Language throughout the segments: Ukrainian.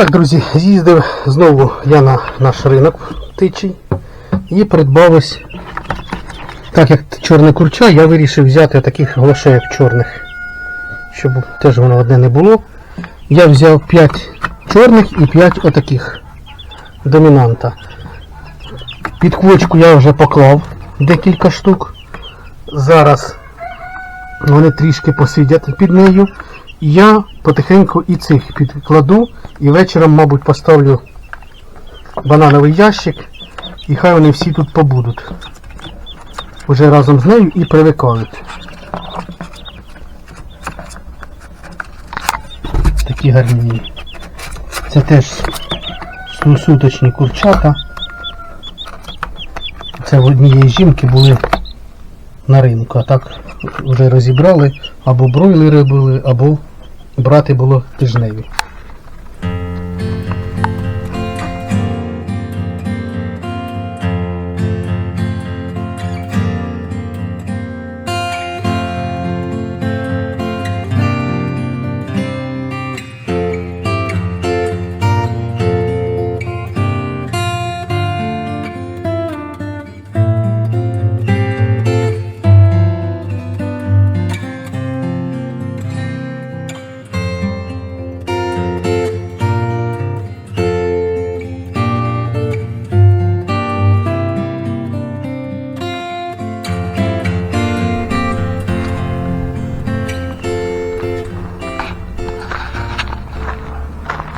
Так, друзі, з'їздив знову я на наш ринок тичий і придбав ось, так як чорне курча, я вирішив взяти таких голошеїв чорних, щоб теж воно одне не було. Я взяв 5 чорних і 5 отаких домінанта. Під квочку я вже поклав декілька штук. Зараз вони трішки посидять під нею. Я потихеньку і цих підкладу і вечором, мабуть, поставлю банановий ящик і хай вони всі тут побудуть. Уже разом з нею і привикають. Такі гарні. Це теж суточні курчата. Це в однієї жінки були на ринку, а так вже розібрали, або бройлери були, або брати було тижневі.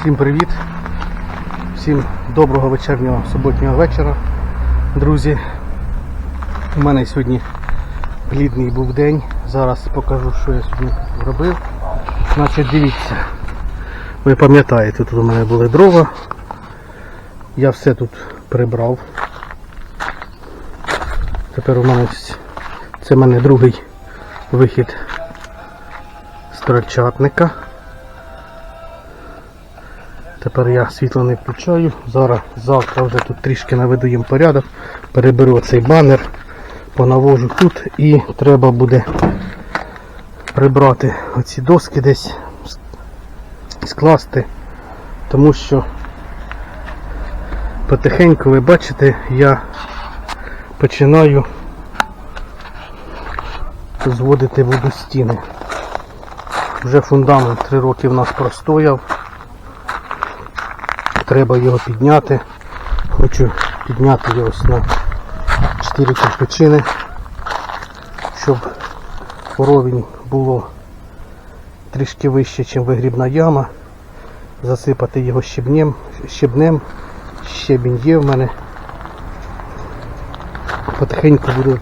Всім привіт! Всім доброго вечірнього суботнього вечора, друзі. У мене сьогодні плідний був день. Зараз покажу, що я сьогодні робив. Значить, дивіться. Ви пам'ятаєте, тут у мене були дрова. Я все тут прибрав. Тепер у мене це в мене другий вихід з стрільчатника. Тепер я світло не включаю. Зараз завтра вже тут трішки наведу їм порядок. Переберу цей банер, понавожу тут і треба буде прибрати оці доски десь, скласти, тому що потихеньку ви бачите, я починаю зводити воду стіни. Вже фундамент 3 роки в нас простояв. Треба його підняти. Хочу підняти його ось на 4 кирпичини, щоб уровень було трішки вище, ніж вигрібна яма. Засипати його щебнем, щебнем. Щебінь є в мене. Потихеньку буду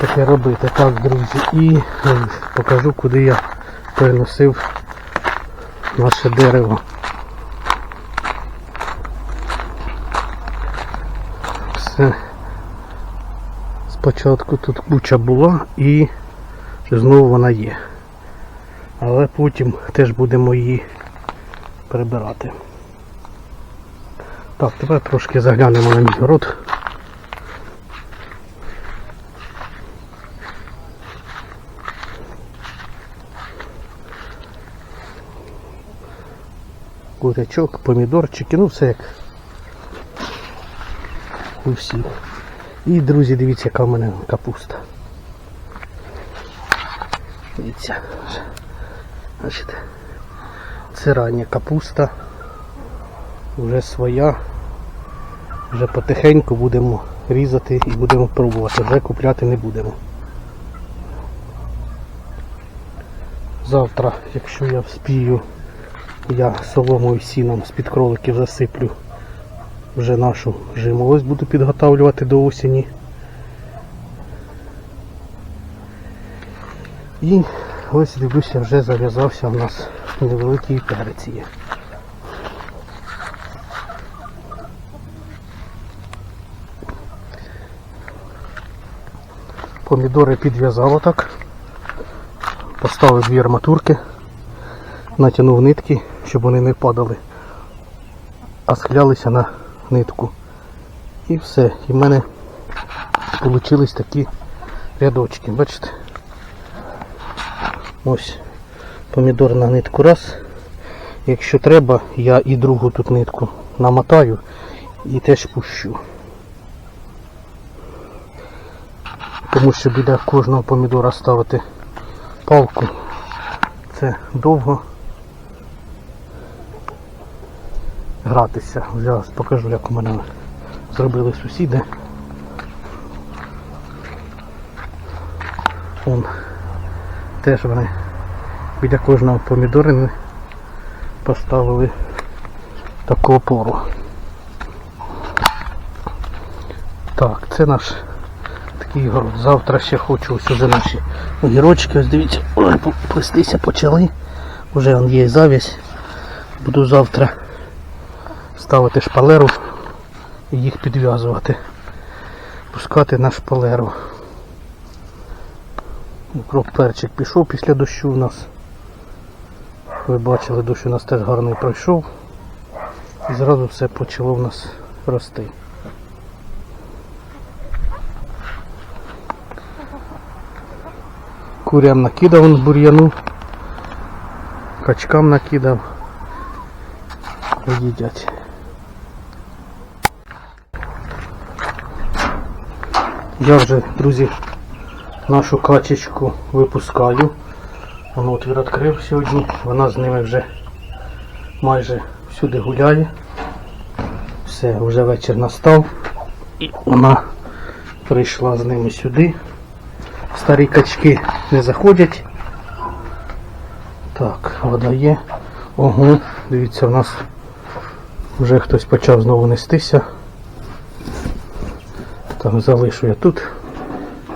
таке робити. Так, друзі, і е, покажу, куди я переносив наше дерево. Все. Спочатку тут куча була і знову вона є. Але потім теж будемо її прибирати. Так, тепер трошки заглянемо на мій город. Курячок, помідорчики, ну все як у всіх. І, друзі, дивіться, яка в мене капуста. Дивіться. Бачите. Це рання капуста. Вже своя. Вже потихеньку будемо різати і будемо пробувати. Вже купляти не будемо. Завтра, якщо я вспію, я соломою сіном з-під кроликів засиплю вже нашу жимолость буду підготавлювати до осені. І ось дивлюся, вже зав'язався у нас невеликий перець є. Помідори підв'язав отак. Поставив дві арматурки, натягнув нитки, щоб вони не падали, а схилялися на нитку. І все. І в мене вийшли такі рядочки. Бачите? Ось помідор на нитку раз. Якщо треба, я і другу тут нитку намотаю і теж пущу. Тому що біля кожного помідора ставити палку. Це довго гратися. Зараз покажу, як у мене зробили сусіди. Вон теж вони біля кожного помідорини поставили таку опору. Так, це наш такий город. Завтра ще хочу ось уже наші огірочки. Ось дивіться, плестися почали. Уже є завість. Буду завтра ставити шпалеру і їх підв'язувати. Пускати на шпалеру. Укроп перчик пішов після дощу у нас. Ви бачили, дощ у нас теж гарний пройшов. І зразу все почало в нас рости. Курям накидав он бур'яну, качкам накидав. Їдять. Я вже, друзі, нашу качечку випускаю. Воно отвір відкрив сьогодні. Вона з ними вже майже всюди гуляє. Все, вже вечір настав. І вона прийшла з ними сюди. Старі качки не заходять. Так, вода є. Ого, дивіться, в нас вже хтось почав знову нестися. Так, залишу я тут.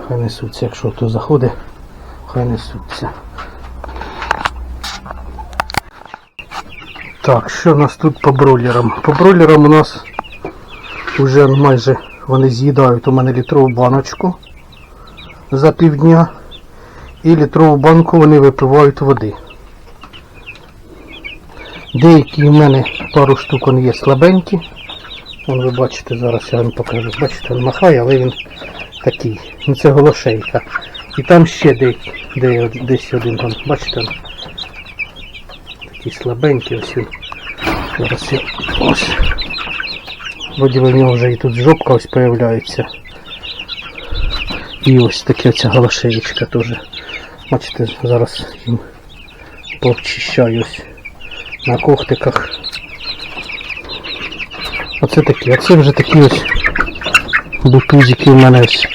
Хай несуться, якщо хто заходить, хай несуться. Так, що у нас тут по бройлерам? По бройлерам у нас вже майже вони з'їдають у мене літрову баночку за півдня. І літрову банку вони випивають води. Деякі в мене пару штук є слабенькі. Вон ви бачите, зараз я вам покажу. Бачите, він махає, але він такий. Ну це голошейка. І там ще де, де, десь один там, бачите, такий слабенький ось він. Зараз я ось. Вроді в нього вже і тут жопка ось появляється. І ось таке ця голошеєчка теж. Бачите, зараз їм пообчищаю ось на когтиках. Оце такі, а це вже такі ось бутузики в мене ось.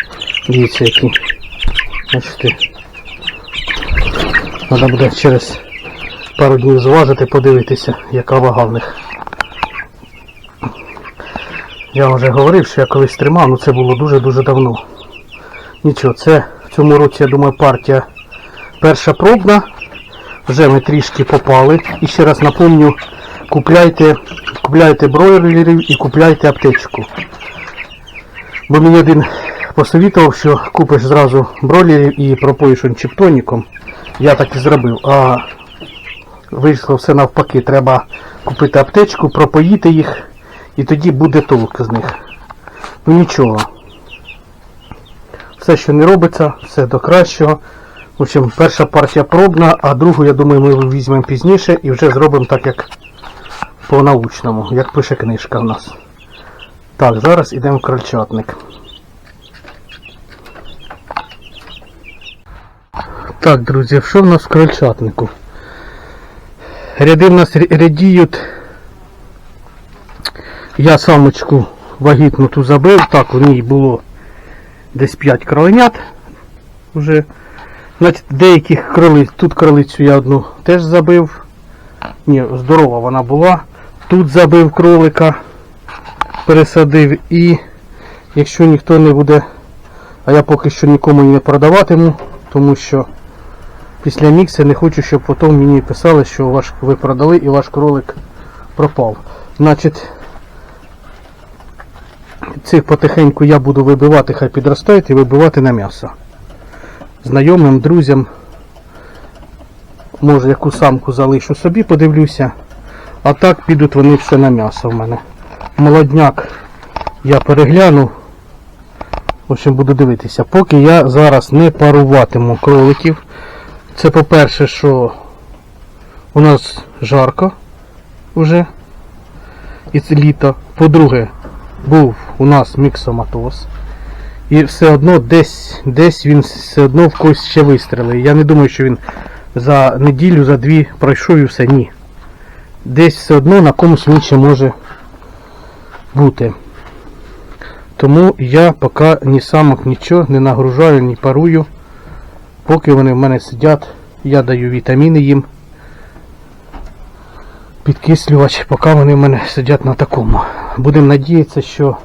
Дивіться які. Бачите. Треба буде через пару днів зважити, подивитися, яка вага в них. Я вже говорив, що я колись тримав, але це було дуже-дуже давно. Нічого, це в цьому році, я думаю, партія перша пробна. Вже ми трішки попали. І ще раз напомню, купляйте, купляйте бройлерів і купляйте аптечку. Бо мені один посовітував, що купиш зразу бройлерів і пропоїш он чіптоніком. Я так і зробив. А вийшло все навпаки. Треба купити аптечку, пропоїти їх і тоді буде толк з них. Ну нічого. Все, що не робиться, все до кращого. В общем, перша партія пробна, а другу, я думаю, ми візьмемо пізніше і вже зробимо так, як по-научному, як пише книжка в нас. Так, зараз йдемо в крольчатник. Так, друзі, що в нас в крольчатнику? Ряди в нас рядіють. Я самочку вагітну ту забив, так, у ній було десь 5 кроленят. Уже. Значить, деяких кролиць, тут кролицю я одну теж забив. Ні, здорова вона була. Тут забив кролика, пересадив і якщо ніхто не буде, а я поки що нікому не продаватиму, тому що після мікса не хочу, щоб потім мені писали, що ваш, ви продали і ваш кролик пропав. Значить, цих потихеньку я буду вибивати, хай підростають і вибивати на м'ясо. Знайомим, друзям. Може яку самку залишу собі, подивлюся. А так підуть вони все на м'ясо в мене. Молодняк я перегляну. В общем, буду дивитися. Поки я зараз не паруватиму кроликів. Це по-перше, що у нас жарко. уже. І це літо. По-друге, був у нас міксоматоз. І все одно десь, десь він все одно в когось ще вистрелив. Я не думаю, що він за неділю, за дві пройшов і все. Ні. Десь все одно на комусь він ще може бути. Тому я поки ні самок нічого не нагружаю, ні парую. Поки вони в мене сидять, я даю вітаміни їм. Підкислювач, поки вони в мене сидять на такому. Будемо надіятися, що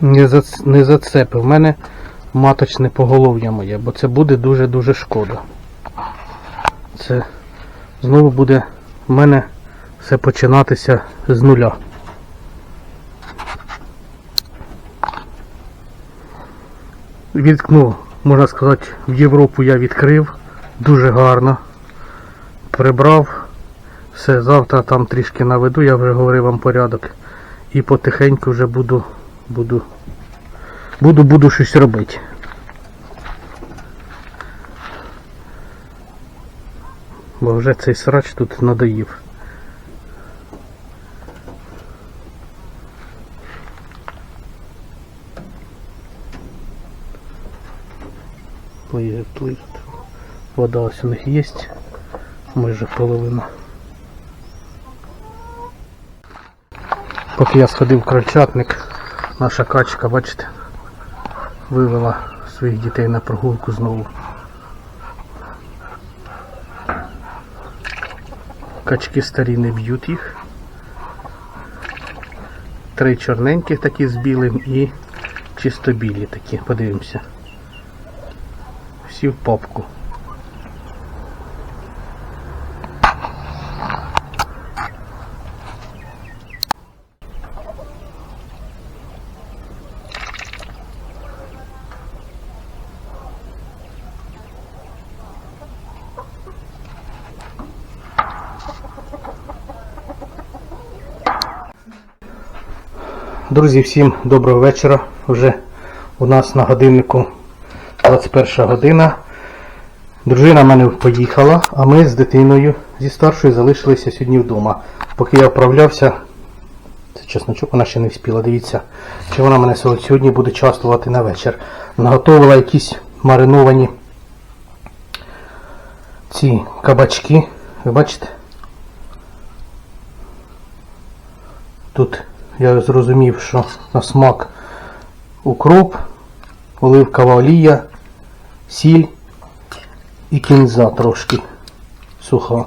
не, зац... не зацепи в мене маточне поголов'я моє, бо це буде дуже-дуже шкода. Це знову буде в мене все починатися з нуля. Відкнув, можна сказати, в Європу я відкрив. Дуже гарно. Прибрав. Все, завтра там трішки наведу, я вже говорив вам порядок. І потихеньку вже буду, буду, буду, буду щось робити. Бо вже цей срач тут надоїв. Плиє, плиє. Вода ось у них є. Майже половина. Поки я сходив в крольчатник, наша качка, бачите, вивела своїх дітей на прогулку знову. Качки старі не б'ють їх. Три чорненьких такі з білим і чисто білі такі, подивимося. Всі в попку. Друзі, всім доброго вечора. Вже у нас на годиннику 21 година. Дружина в мене поїхала, а ми з дитиною зі старшою залишилися сьогодні вдома. Поки я вправлявся, це чесночок вона ще не вспіла. Дивіться, чи вона мене сьогодні буде частувати на вечір. Наготовила якісь мариновані ці кабачки. Ви бачите? Тут я зрозумів, що на смак укроп, оливкова олія, сіль і кінза трошки суха.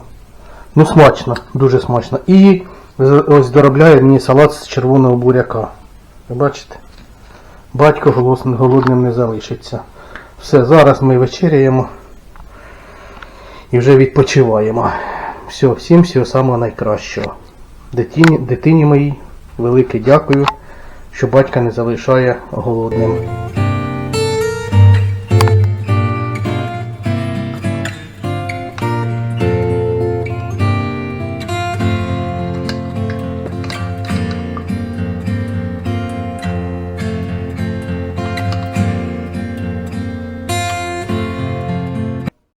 Ну смачно, дуже смачно. І ось доробляє мені салат з червоного буряка. Ви бачите? Батько голодним не залишиться. Все, зараз ми вечеряємо і вже відпочиваємо. Все, всім всього самого найкращого. Дитині, дитині моїй велике дякую, що батька не залишає голодним.